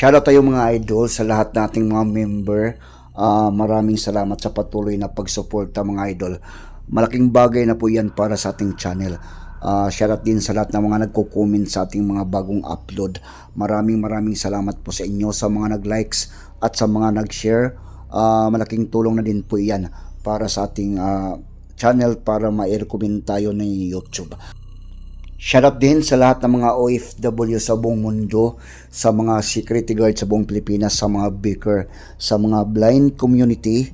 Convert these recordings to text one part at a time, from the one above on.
Shoutout tayo mga idol sa lahat nating mga member. Ah, maraming salamat sa patuloy na pagsuporta mga idol. Malaking bagay na po yan para sa ating channel. Ah, shoutout din sa lahat ng mga nagko-comment sa ating mga bagong upload. Maraming maraming salamat po sa inyo sa mga nag-likes at sa mga nag-share. Ah, malaking tulong na din po yan para sa ating ah, channel para ma-recommend tayo ng YouTube. Shoutout din sa lahat ng mga OFW sa buong mundo, sa mga security guard sa buong Pilipinas, sa mga baker, sa mga blind community,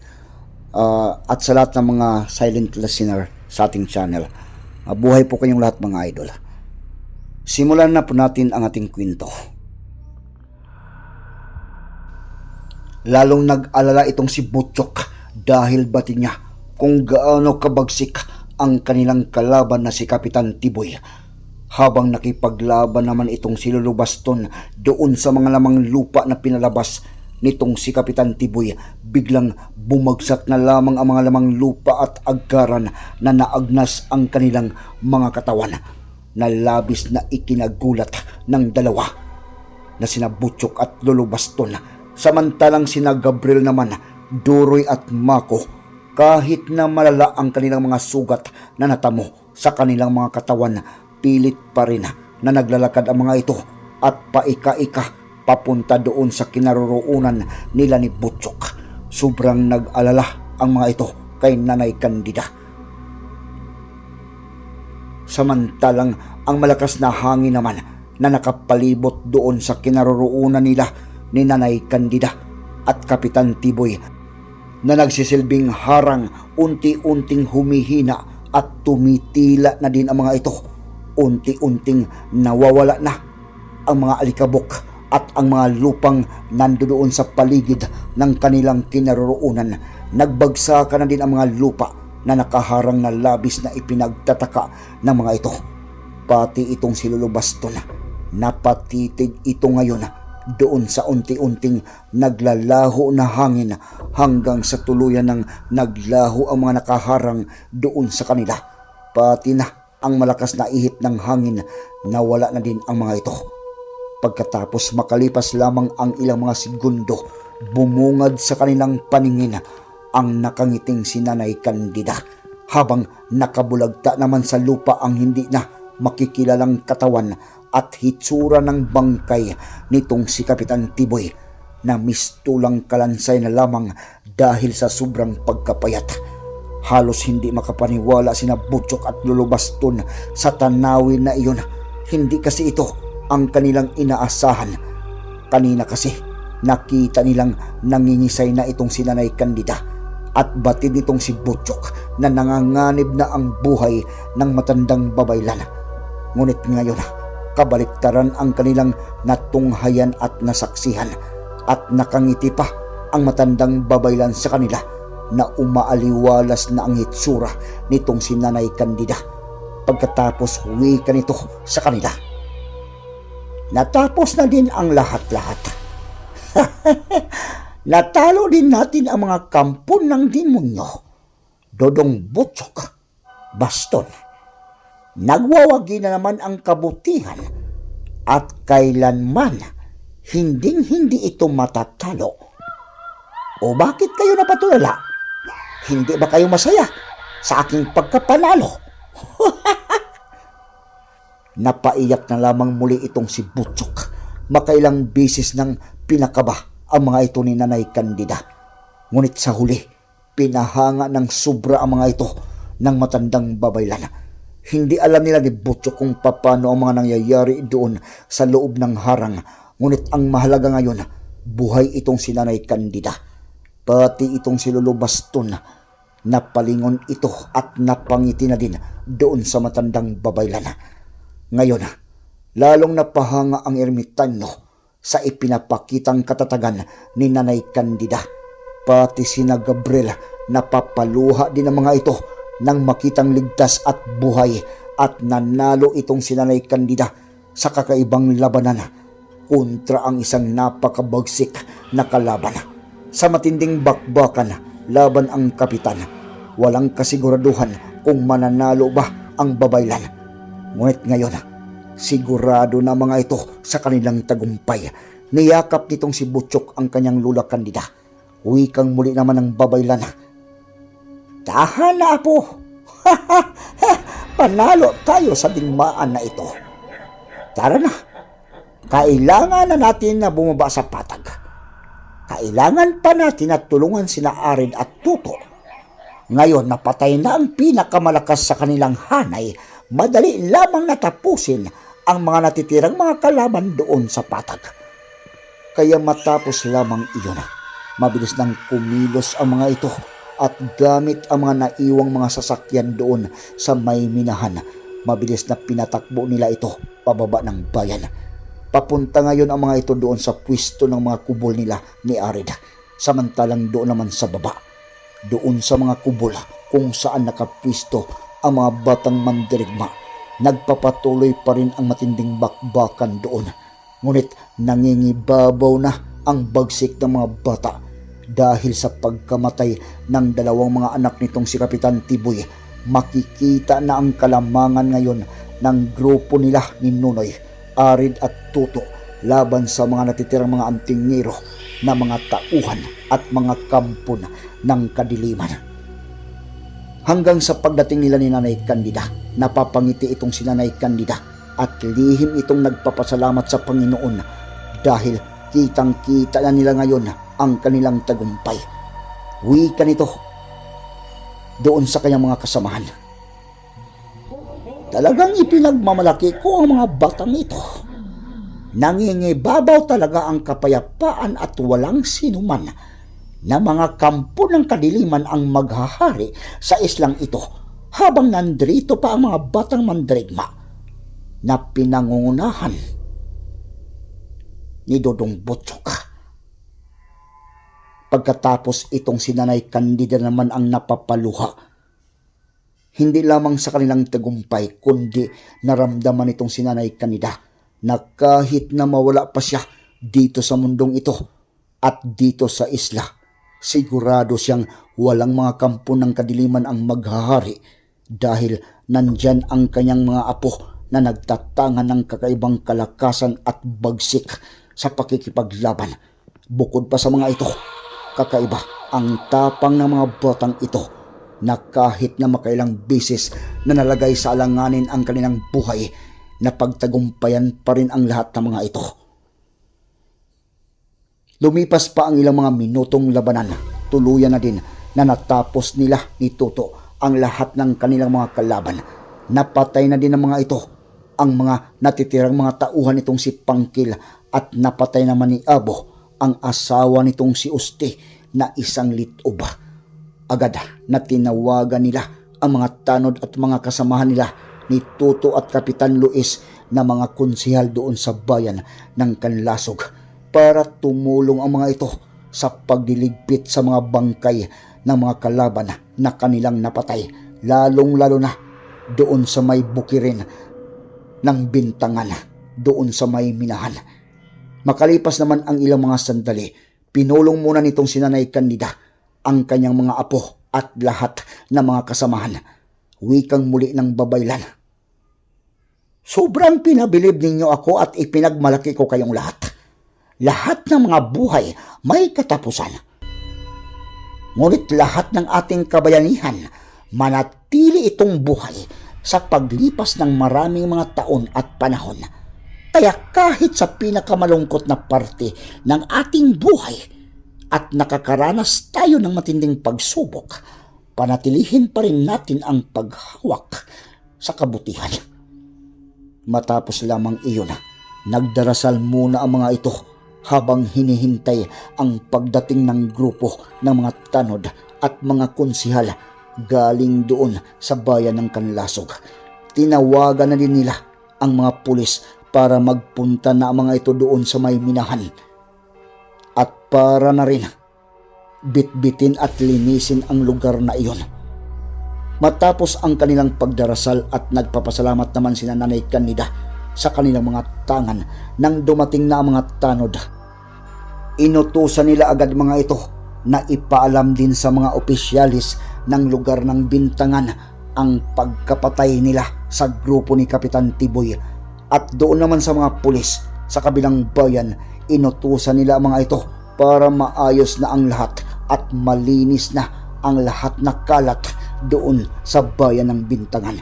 ah, at sa lahat ng mga silent listener sa ating channel. Mabuhay po kayong lahat mga idol. Simulan na po natin ang ating kwento. Lalong nag-alala itong si Butchok dahil bati niya kung gaano kabagsik ang kanilang kalaban na si Kapitan Tiboy. Habang nakipaglaban naman itong si Lolo Baston doon sa mga lamang lupa na pinalabas nitong si Kapitan Tiboy, biglang bumagsak na lamang ang mga lamang lupa at agkaran na naagnas ang kanilang mga katawan na labis na ikinagulat ng dalawa na sina Butchok at Lolo Baston. Samantalang sina Gabriel naman, Duroy at Mako, kahit na malala ang kanilang mga sugat na natamo sa kanilang mga katawan, pilit pa rin na naglalakad ang mga ito at paika-ika papunta doon sa kinaroroonan nila ni Butchok. Sobrang nag-alala ang mga ito kay Nanay Candida. Samantalang ang malakas na hangin naman na nakapalibot doon sa kinaroroonan nila ni Nanay Candida at Kapitan Tiboy na nagsisilbing harang unti-unting humihina at tumitila na din ang mga ito. Unti-unting nawawala na ang mga alikabok at ang mga lupang nandoon sa paligid ng kanilang kinaroroonan. Nagbagsakan na din ang mga lupa na nakaharang na labis na ipinagtataka ng mga ito. Pati itong si Lolo Baston, napatitig ito ngayon doon sa unti-unting naglalaho na hangin hanggang sa tuluyan ng naglaho ang mga nakaharang doon sa kanila. Pati na ang malakas na ihip ng hangin nawala na din ang mga ito. Pagkatapos makalipas lamang ang ilang mga segundo, bumungad sa kanilang paningin ang nakangiting si Nanay Candida habang nakabulagta naman sa lupa ang hindi na makikilalang katawan at hitsura ng bangkay nitong si Kapitan Tiboy na mistulang kalansay na lamang dahil sa sobrang pagkapayat. Halos hindi makapaniwala sina Butchok at Lolo Baston sa tanawin na iyon. Hindi kasi ito ang kanilang inaasahan. Kanina kasi nakita nilang nangingisay na itong si Nanay Candida at batid nitong si Butchok na nanganganib na ang buhay ng matandang babaylan. Ngunit ngayon, kabaliktaran ang kanilang natunghayan at nasaksihan at nakangiti pa ang matandang babaylan sa kanila na umaaliwalas na ang hitsura nitong si Nanay Candida pagkatapos huwi ka nito sa kanila. Natapos na din ang lahat-lahat. Natalo din natin ang mga kampon ng demonyo. Dodong Butchok, Baston. Nagwawagi na naman ang kabutihan at kailanman hinding hindi ito matatalo. O bakit kayo napatulala? Hindi ba kayo masaya sa aking pagkapanalo? Napaiyak na lamang muli itong si Butchok. Makailang bisis nang pinakaba ang mga ito ni Nanay Candida. Ngunit sa huli, pinahanga ng sobra ang mga ito ng matandang babaylan. Hindi alam nila ni Butchok kung paano ang mga nangyayari doon sa loob ng harang. Ngunit ang mahalaga ngayon, buhay itong si Nanay Candida. Pati itong si Lolo Baston, napalingon ito at napangiti na din doon sa matandang babaylan. Ngayon, lalong napahanga ang ermitanyo sa ipinapakitang katatagan ni Nanay Candida. Pati sina Gabriel napapaluha din ang mga ito nang makitang ligtas at buhay at nanalo itong si Nanay Candida sa kakaibang labanan kontra ang isang napakabagsik na kalaban. Sa matinding bakbakan laban ang kapitan, walang kasiguraduhan kung mananalo ba ang babaylan. Ngunit ngayon, sigurado na mga ito sa kanilang tagumpay Niyakap nitong si Butchok ang kanyang lula kandida. Wikang muli naman ng babaylan. Tahan na apo. Panalo tayo sa digmaan na ito. Tara na. Kailangan na natin na bumaba sa patag. Kailangan pa natin na tulungan sina Arid at Tuto. Ngayon napatay na ang pinakamalakas sa kanilang hanay, madali lamang natapusin ang mga natitirang mga kalaban doon sa patag. Kaya matapos lamang iyon, mabilis nang kumilos ang mga ito at gamit ang mga naiwang mga sasakyan doon sa may minahan. Mabilis na pinatakbo nila ito pababa ng bayan. Papunta ngayon ang mga ito doon sa pwesto ng mga kubol nila ni Arid. Samantalang doon naman sa baba, doon sa mga kubol kung saan nakapwisto ang mga batang mandirigma. Nagpapatuloy pa rin ang matinding bakbakan doon. Ngunit nangingibabaw na ang bagsik ng mga bata dahil sa pagkamatay ng dalawang mga anak nitong si Kapitan Tiboy. Makikita na ang kalamangan ngayon ng grupo nila ni Nunoy, Arid at Tuto laban sa mga natitirang mga antingero na mga tauhan at mga kampon ng kadiliman. Hanggang sa pagdating nila ni Nanay Candida, napapangiti itong si Nanay Candida at lihim itong nagpapasalamat sa Panginoon dahil kitang-kita na nila ngayon ang kanilang tagumpay. Wika nito doon sa kanyang mga kasamahan. Talagang ipinagmamalaki ko ang mga batang ito. Nangingibabaw talaga ang kapayapaan at walang sinuman na mga kampo ng kadiliman ang maghahari sa islang ito habang nandrito pa ang mga batang mandrigma na pinangungunahan ni Dodong Butchok. Pagkatapos itong sinanay Candida naman ang napapaluha. Hindi lamang sa kanilang tagumpay, kundi naramdaman itong sinanay Candida na kahit na mawala pa siya dito sa mundong ito at dito sa isla, sigurado siyang walang mga kampo ng kadiliman ang maghahari dahil nandyan ang kanyang mga apo na nagtatangan ng kakaibang kalakasan at bagsik sa pakikipaglaban. Bukod pa sa mga ito, kakaiba ang tapang ng mga batang ito na kahit na makailang bisis na nalagay sa alanganin ang kanilang buhay na pagtagumpayan pa rin ang lahat ng mga ito. Lumipas pa ang ilang mga minutong labanan. Tuluyan na din na natapos nila ni Toto ang lahat ng kanilang mga kalaban. Napatay na din ng mga ito ang mga natitirang mga tauhan nitong si Pangkil at napatay naman ni Abo ang asawa nitong si Usti na isang litob. Agad na tinawagan nila ang mga tanod at mga kasamahan nila ni Toto at Kapitan Luis na mga konsihal doon sa bayan ng Kanlasog para tumulong ang mga ito sa pagdiligpit sa mga bangkay ng mga kalaban na kanilang napatay, lalong-lalo na doon sa may bukirin ng bintangan, doon sa may minahan. Makalipas naman ang ilang mga sandali, pinulong muna nitong sinanay Candida ang kanyang mga apo at lahat ng mga kasamahan. Wikang muli ng babaylan. Sobrang pinabilib ninyo ako at ipinagmalaki ko kayong lahat. Lahat ng mga buhay may katapusan. Ngunit lahat ng ating kabayanihan manatili itong buhay sa paglipas ng maraming mga taon at panahon. Kaya kahit sa pinakamalungkot na parte ng ating buhay at nakakaranas tayo ng matinding pagsubok, panatilihin pa rin natin ang paghawak sa kabutihan. Matapos lamang iyon, nagdarasal muna ang mga ito habang hinihintay ang pagdating ng grupo ng mga tanod at mga konsihal galing doon sa bayan ng Kanlasog. Tinawagan na din nila ang mga pulis para magpunta na ang mga ito doon sa may minahan. At para na rin bitbitin at linisin ang lugar na iyon. Matapos ang kanilang pagdarasal at nagpapasalamat naman sina Nanay Kanida sa kanilang mga tangan nang dumating na ang mga tanod. Inutusan nila agad mga ito na ipaalam din sa mga opisyalis ng lugar ng bintangan ang pagkapatay nila sa grupo ni Kapitan Tiboy at doon naman sa mga pulis sa kabilang bayan Inutusan nila ang mga ito para maayos na ang lahat at malinis na ang lahat na kalat doon sa bayan ng Bintangan.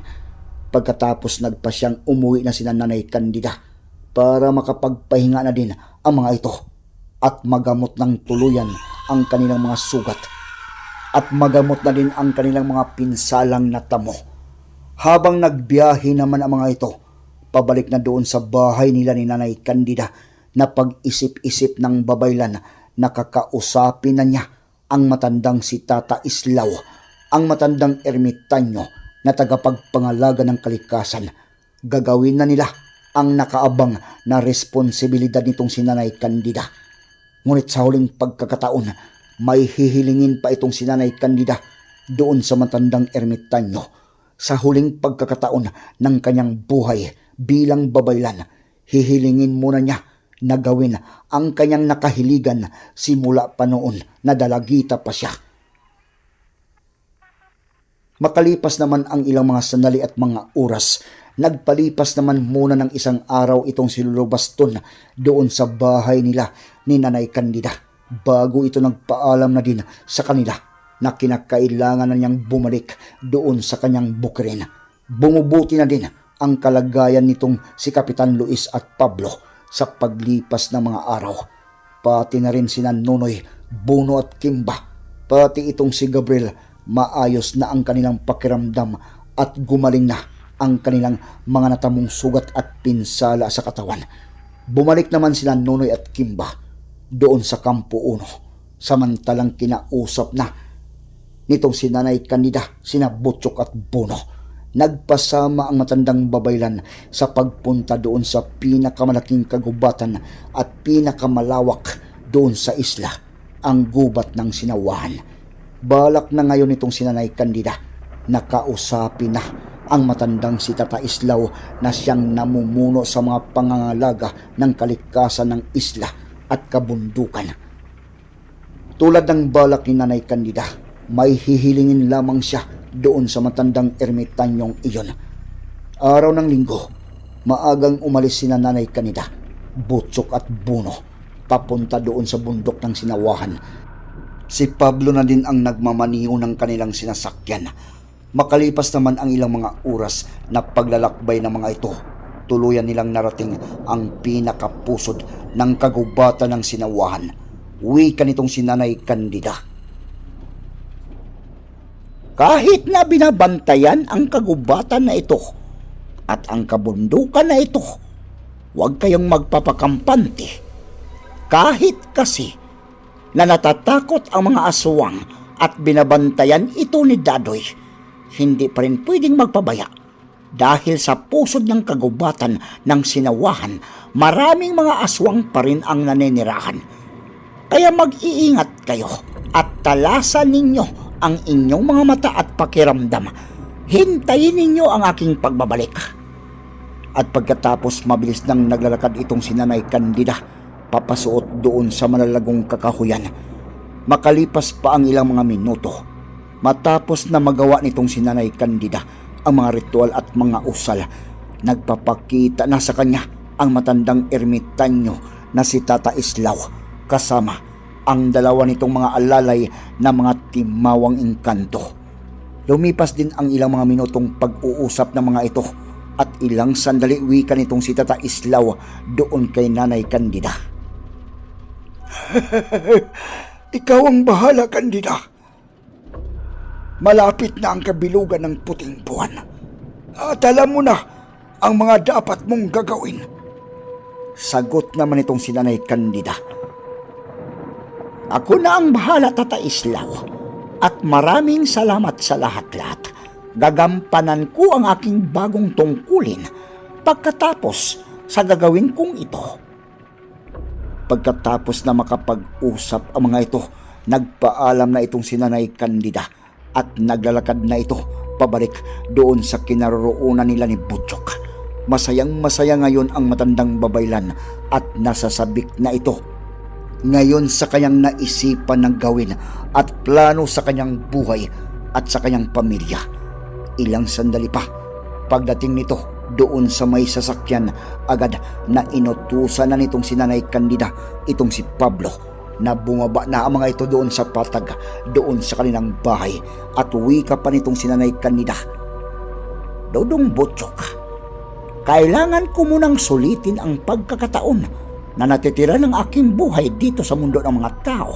Pagkatapos nagpa siyang umuwi na sina Nanay Candida para makapagpahinga na din ang mga ito at magamot ng tuluyan ang kanilang mga sugat at magamot na din ang kanilang mga pinsalang natamo. Habang nagbiyahe naman ang mga ito, pabalik na doon sa bahay nila ni Nanay Candida na pag-isip-isip ng babaylan na kakausapin na niya ang matandang si Tata Islaw, ang matandang ermitanyo na tagapagpangalaga ng kalikasan. Gagawin na nila ang nakaabang na responsibilidad nitong si Nanay Candida. Ngunit sa huling pagkakataon, may hihilingin pa itong si Nanay Candida doon sa matandang ermitanyo. Sa huling pagkakataon ng kanyang buhay bilang babaylan, hihilingin muna niya na gawin ang kanyang nakahiligan simula pa noon na dalagita pa siya. Makalipas naman ang ilang mga sandali at mga oras, nagpalipas naman muna ng isang araw itong si doon sa bahay nila ni Nanay Candida bago ito nagpaalam na din sa kanila na kinakailangan na niyang bumalik doon sa kanyang bukirin. Bumubuti na din ang kalagayan nitong si Kapitan Luis at Pablo sa paglipas ng mga araw. Pati na rin sina Nonoy, Buno at Kimba. Pati itong si Gabriel, maayos na ang kanilang pakiramdam at gumaling na ang kanilang mga natamong sugat at pinsala sa katawan. Bumalik naman sila Nonoy at Kimba doon sa Kampo Uno. Samantalang kinausap na nitong si Nanay Candida, sina Butchok at Buno. Nagpasama ang matandang babaylan sa pagpunta doon sa pinakamalaking kagubatan at pinakamalawak doon sa isla, ang gubat ng sinawahan. Balak na ngayon itong si Nanay Candida, nakausapin na ang matandang si Tata Islaw na siyang namumuno sa mga pangangalaga ng kalikasan ng isla at kabundukan. Tulad ng balak ni Nanay Candida, may hihilingin lamang siya doon sa matandang ermitanyong iyon. Araw ng linggo, maagang umalis si Nanay Candida, Butsok at Buno, papunta doon sa bundok ng sinawahan. Si Pablo na din ang nagmamaniho ng kanilang sinasakyan. Makalipas naman ang ilang mga oras na paglalakbay ng mga ito, tuluyan nilang narating ang pinakapusod ng kagubatan ng sinawahan. Wika nitong si Nanay Candida. Kahit na binabantayan ang kagubatan na ito at ang kabundukan na ito, huwag kayong magpapakampante. Kahit kasi na natatakot ang mga aswang at binabantayan ito ni Dadoy, hindi pa rin pwedeng magpabaya dahil sa pusod ng kagubatan ng sinawahan, maraming mga aswang pa rin ang naninirahan. Kaya mag-iingat kayo at talasan ninyo ang inyong mga mata at pakiramdam. Hintayin ninyo ang aking pagbabalik. At pagkatapos mabilis nang naglalakad itong si Nanay Candida, papasuot doon sa malalagong kakahuyan. Makalipas pa ang ilang mga minuto, matapos na magawa nitong si Nanay Candida ang mga ritual at mga usal, nagpapakita na sa kanya ang matandang ermitanyo na si Tata Islaw kasama ang dalawa nitong mga alalay na mga timawang engkanto. Lumipas din ang ilang mga minutong pag-uusap ng mga ito at ilang sandali wika nitong si Tata Islaw doon kay Nanay Candida. Ikaw ang bahala, Candida. Malapit na ang kabilugan ng puting buwan. At alam mo na ang mga dapat mong gagawin. Sagot naman itong si Nanay Candida. Ako na ang bahala, Tata Islaw. At maraming salamat sa lahat-lahat. Gagampanan ko ang aking bagong tungkulin pagkatapos sa gagawin kong ito. Pagkatapos na makapag-usap ang mga ito, nagpaalam na itong si Nanay Candida at naglalakad na ito pabalik doon sa kinaroroonan nila ni Butchok. Masayang masaya ngayon ang matandang babaylan at nasasabik na ito. Ngayon sa kanyang naisipan ng gawin at plano sa kanyang buhay at sa kanyang pamilya. Ilang sandali pa, pagdating nito doon sa may sasakyan agad na inutusan na nitong si Nanay Candida itong si Pablo na bumaba na ang mga ito doon sa patag doon sa kanilang bahay at wika pa nitong si Nanay Candida Dodong Butchok kailangan ko munang sulitin ang pagkakataon na natitira ng aking buhay dito sa mundo ng mga tao.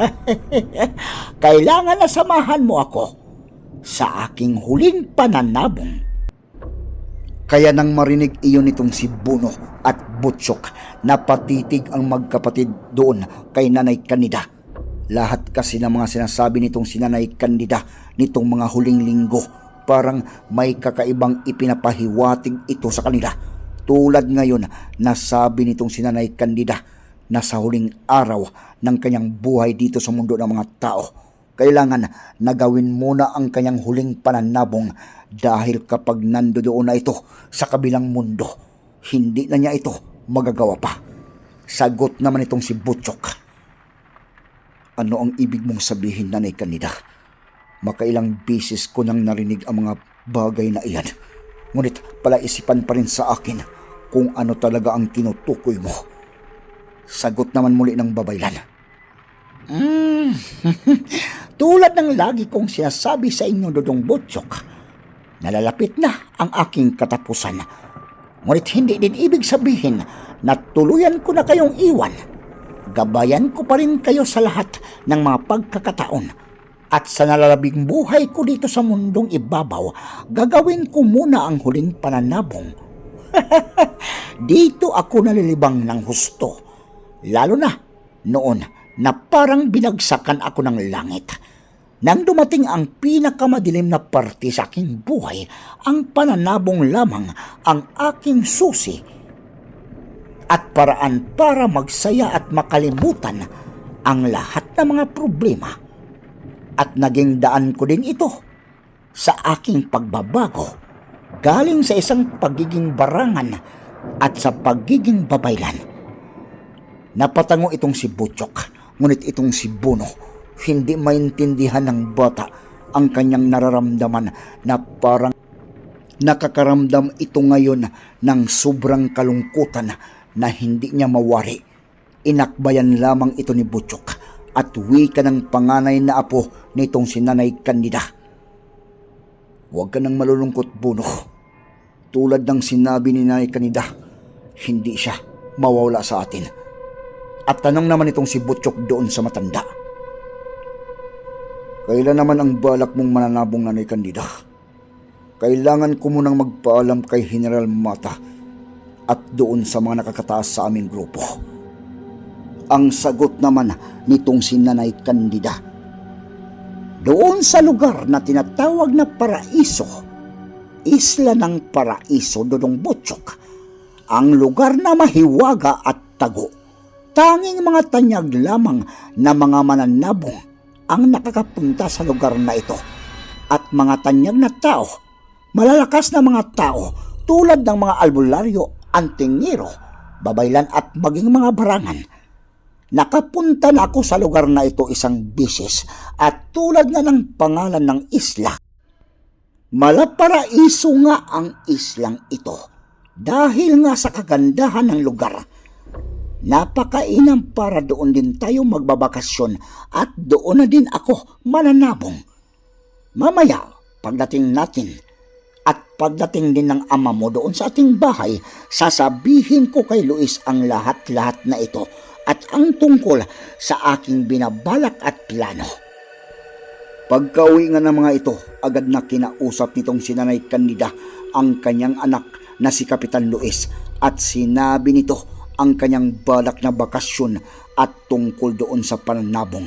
kailangan na samahan mo ako sa aking huling pananabong. Kaya nang marinig iyon nitong si Buno at Butchok, napatitig ang magkapatid doon kay Nanay Kanida. Lahat kasi ng mga sinasabi nitong si Nanay Kandida nitong mga huling linggo, parang may kakaibang ipinapahiwatig ito sa kanila. Tulad ngayon na sabi nitong si Nanay Kandida na sa huling araw ng kanyang buhay dito sa mundo ng mga tao, kailangan na gawin muna ang kanyang huling pananabong dahil kapag nandoon na ito sa kabilang mundo, hindi na niya ito magagawa pa. Sagot naman itong si Butchok. Ano ang ibig mong sabihin, Nanay Kanida? Makailang beses ko nang narinig ang mga bagay na iyan. Ngunit palaisipan pa rin sa akin kung ano talaga ang tinutukoy mo. Sagot naman muli ng babaylan. Mm, tulad ng lagi kong sinasabi sa inyo, Dodong Butchok, nalalapit na ang aking katapusan. Ngunit hindi din ibig sabihin na tuluyan ko na kayong iwan. Gabayan ko pa rin kayo sa lahat ng mga pagkakataon. At sa nalalabing buhay ko dito sa mundong ibabaw, gagawin ko muna ang huling pananabong. dito ako nalilibang ng husto. Lalo na noon na parang binagsakan ako ng langit. Nang dumating ang pinakamadilim na parte sa aking buhay, ang pananabong lamang ang aking susi at paraan para magsaya at makalimutan ang lahat ng mga problema. At naging daan ko din ito sa aking pagbabago galing sa isang pagiging barangan at sa pagiging babaylan. Napatango itong si Butchok, ngunit itong si Bono, hindi maintindihan ng bata ang kanyang nararamdaman na parang nakakaramdam ito ngayon ng sobrang kalungkutan na hindi niya mawari. Inakbayan lamang ito ni Butchok at wika ng panganay na apo nitong si Nanay Candida. Huwag ka nang malulungkot, Bono. Tulad ng sinabi ni Nanay Candida, hindi siya mawawala sa atin. At tanong naman itong si Butchok doon sa matanda. Kailan naman ang balak mong mananabong Nanay Candida? Kailangan ko munang magpaalam kay General Mata at doon sa mga nakakataas sa aming grupo. Ang sagot naman nitong si Nanay Candida. Doon sa lugar na tinatawag na Paraiso, Isla ng Paraiso, Dodong Butchok, ang lugar na mahiwaga at tago. Tanging mga tanyag lamang na mga mananabong ang nakakapunta sa lugar na ito. At mga tanyag na tao, malalakas na mga tao tulad ng mga albularyo, antingero, babaylan at maging mga barangan. Nakapunta na ako sa lugar na ito isang bisis at tulad nga ng pangalan ng isla. Malaparaiso nga ang islang ito dahil nga sa kagandahan ng lugar. Napakainam para doon din tayo magbabakasyon at doon na din ako mananabong. Mamaya, pagdating natin at pagdating din ng ama mo doon sa ating bahay, sasabihin ko kay Luis ang lahat-lahat na ito at ang tungkol sa aking binabalak at plano. Pagkauwi nga ng mga ito, agad na kinausap nitong si Nanay Candida ang kanyang anak na si Kapitan Luis at sinabi nito ang kanyang balak na bakasyon at tungkol doon sa pananabong.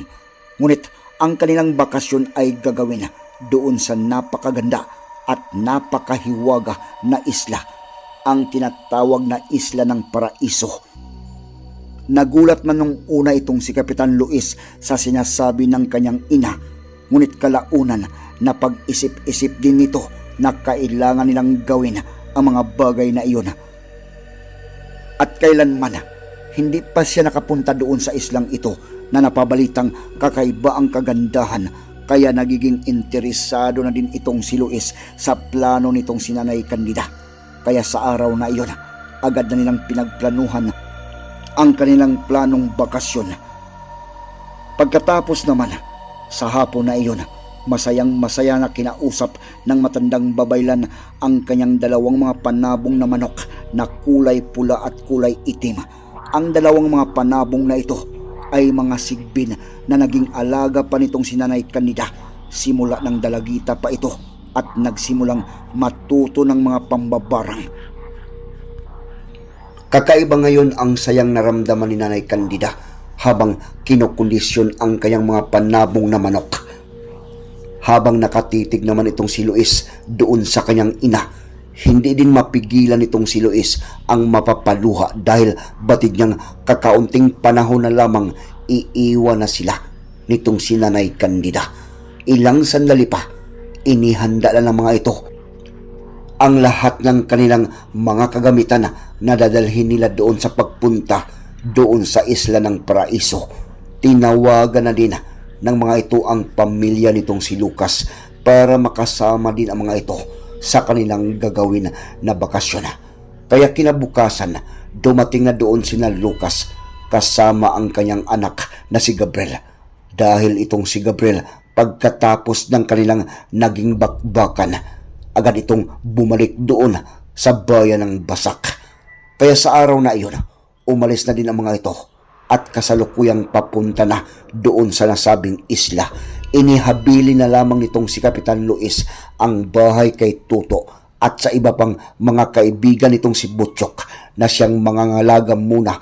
Ngunit ang kanilang bakasyon ay gagawin doon sa napakaganda at napakahiwaga na isla, ang tinatawag na isla ng paraiso. Nagulat man nung una itong si Kapitan Luis sa sinasabi ng kanyang ina, ngunit kalaunan na pag-isip-isip din nito na kailangan nilang gawin ang mga bagay na iyon. At kailanman, hindi pa siya nakapunta doon sa islang ito na napabalitang kakaiba ang kagandahan kaya nagiging interesado na din itong si Luis sa plano nitong sinanay kandida. Kaya sa araw na iyon, agad na nilang pinagplanuhan ang kanilang planong bakasyon. Pagkatapos naman, sa hapon na iyon, masayang masaya na kinausap ng matandang babaylan ang kanyang dalawang mga panabong na manok na kulay pula at kulay itim. Ang dalawang mga panabong na ito ay mga sigbin na naging alaga pa nitong sinanay kanida simula ng dalagita pa ito at nagsimulang matuto ng mga pambabarang. Kakaiba ngayon ang sayang naramdaman ni Nanay Candida habang kinokondisyon ang kanyang mga panabong na manok. Habang nakatitig naman itong si Luis doon sa kanyang ina, hindi din mapigilan itong si Luis ang mapapaluha dahil batid niyang kakaunting panahon na lamang iiwan na sila nitong si Nanay Candida. Ilang sandali pa, inihanda na ng mga ito ang lahat ng kanilang mga kagamitan na dadalhin nila doon sa pagpunta doon sa isla ng paraiso. Tinawagan na din ng mga ito ang pamilya nitong si Lucas para makasama din ang mga ito sa kanilang gagawin na bakasyon. Kaya kinabukasan, dumating na doon sina Lucas kasama ang kanyang anak na si Gabriel. Dahil itong si Gabriel, pagkatapos ng kanilang naging bakbakan, agad itong bumalik doon sa bayan ng Basak. Kaya sa araw na iyon, umalis na din ang mga ito at kasalukuyang papunta na doon sa nasabing isla. Inihabili na lamang nitong si Kapitan Luis ang bahay kay Tuto at sa iba pang mga kaibigan nitong si Butchok na siyang mga ngalaga muna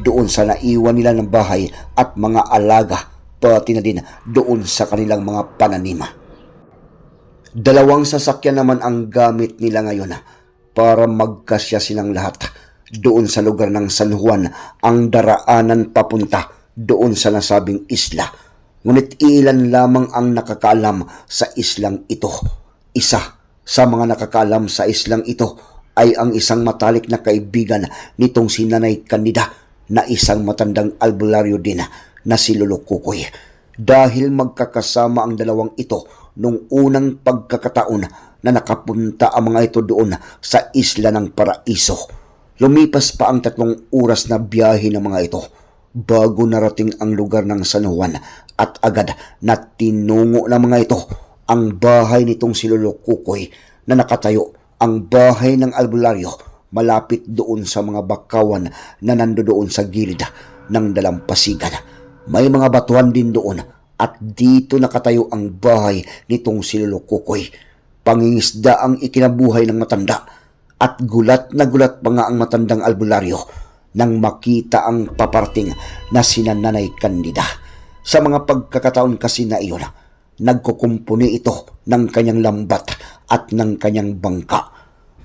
doon sa naiwan nila ng bahay at mga alaga pati na din doon sa kanilang mga pananima. Dalawang sasakyan naman ang gamit nila ngayon para magkasya silang lahat doon sa lugar ng San Juan ang daraanan papunta doon sa nasabing isla. Ngunit ilan lamang ang nakakaalam sa islang ito. Isa sa mga nakakaalam sa islang ito ay ang isang matalik na kaibigan nitong si Nanay Candida na isang matandang albularyo din na si Lolo Kukoy. Dahil magkakasama ang dalawang ito nung unang pagkakataon na nakapunta ang mga ito doon sa isla ng paraiso. Lumipas pa ang tatlong oras na biyahe ng mga ito bago narating ang lugar ng San Juan at agad na tinungo ng mga ito ang bahay nitong si Lolo Kukoy na nakatayo ang bahay ng albularyo malapit doon sa mga bakawan na nandoon sa gilid ng dalampasigan. May mga batuhan din doon at dito nakatayo ang bahay nitong si Lolo Kukoy. Pangingisda ang ikinabuhay ng matanda at gulat na gulat pa nga ang matandang albularyo nang makita ang paparting na sinananay kandida. Sa mga pagkakataon kasi na iyon, nagkukumpuni ito ng kanyang lambat at ng kanyang bangka.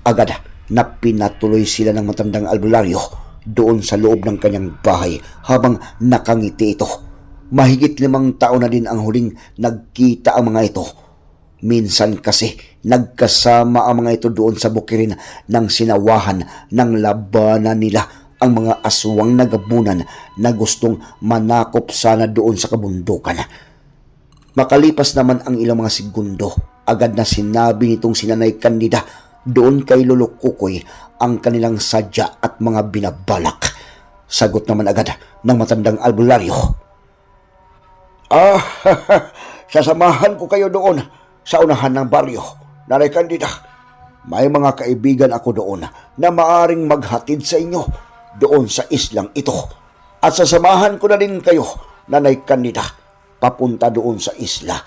Agad na pinatuloy sila ng matandang albularyo doon sa loob ng kanyang bahay habang nakangiti ito. Mahigit limang taon na din ang huling nagkita ang mga ito. Minsan kasi nagkasama ang mga ito doon sa bukirin ng sinawahan ng labanan nila ang mga aswang nagabunan na gustong manakop sana doon sa kabundukan. Makalipas naman ang ilang mga segundo, agad na sinabi nitong sinanay kandida doon kay Lolo Kukoy ang kanilang sadya at mga binabalak. Sagot naman agad ng matandang albularyo. Ah, sasamahan ko kayo doon sa unahan ng baryo, Nanay Candida. May mga kaibigan ako doon na maaring maghatid sa inyo doon sa islang ito. At sasamahan ko na din kayo, Nanay Candida, papunta doon sa isla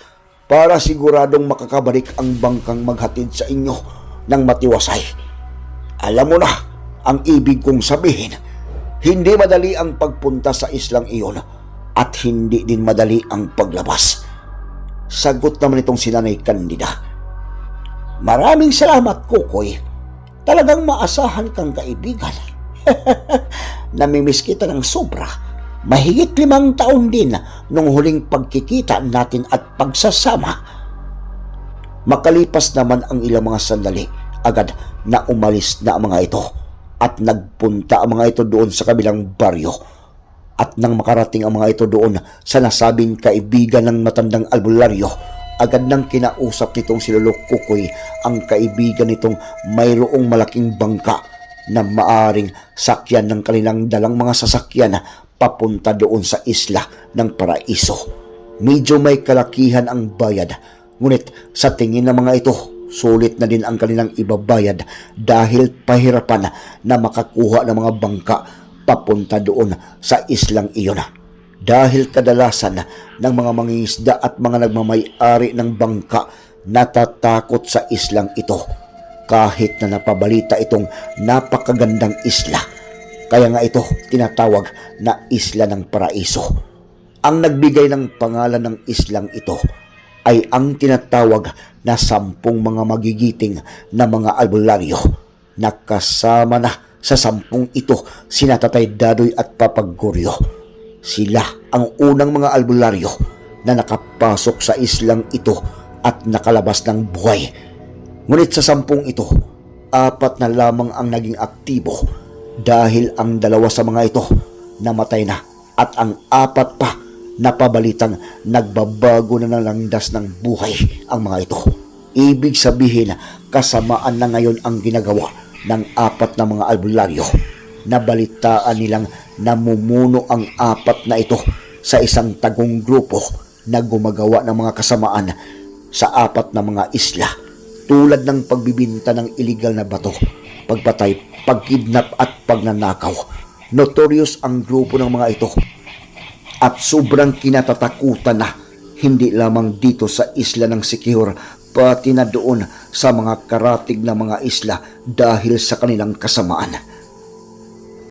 para siguradong makakabalik ang bangkang maghatid sa inyo ng matiwasay. Alam mo na ang ibig kong sabihin. Hindi madali ang pagpunta sa islang iyon at hindi din madali ang paglabas. Sagot naman itong si Nanay Candida. Maraming salamat, Kukoy. Talagang maasahan kang kaibigan. Namimiss kita ng sobra. Mahigit limang taon din nung huling pagkikita natin at pagsasama. Makalipas naman ang ilang mga sandali, agad na umalis na ang mga ito at nagpunta ang mga ito doon sa kabilang baryo. At nang makarating ang mga ito doon sa nasabing kaibigan ng matandang albularyo, agad nang kinausap nitong si Lolo Kukoy ang kaibigan nitong mayroong malaking bangka na maaring sakyan ng kanilang dalang mga sasakyan papunta doon sa isla ng Paraiso. Medyo may kalakihan ang bayad, ngunit sa tingin ng mga ito, sulit na din ang kanilang ibabayad dahil pahirapan na makakuha ng mga bangka papunta doon sa islang iyon. Dahil kadalasan ng mga mangingisda at mga nagmamay-ari ng bangka natatakot sa islang ito kahit na napabalita itong napakagandang isla. Kaya nga ito tinatawag na Isla ng Paraiso. Ang nagbigay ng pangalan ng islang ito ay ang tinatawag na sampung mga magigiting na mga albularyo na kasama na sa sampung ito sina Tatay Dadoy at Papagoryo. Sila ang unang mga albularyo na nakapasok sa islang ito at nakalabas ng buhay. Ngunit sa sampung ito, apat na lamang ang naging aktibo dahil ang dalawa sa mga ito namatay na at ang apat pa napabalitang nagbabago na ng landas ng buhay ang mga ito. Ibig sabihin, kasamaan na ngayon ang ginagawa ng apat na mga albularyo. Nabalitaan nilang namumuno ang apat na ito sa isang tagong grupo na gumagawa ng mga kasamaan sa apat na mga isla tulad ng pagbibinta ng iligal na bato, pagpatay, pagkidnap at pagnanakaw. Notorious ang grupo ng mga ito at sobrang kinatatakutan na hindi lamang dito sa isla ng Sikihor pati na doon sa mga karatig na mga isla dahil sa kanilang kasamaan.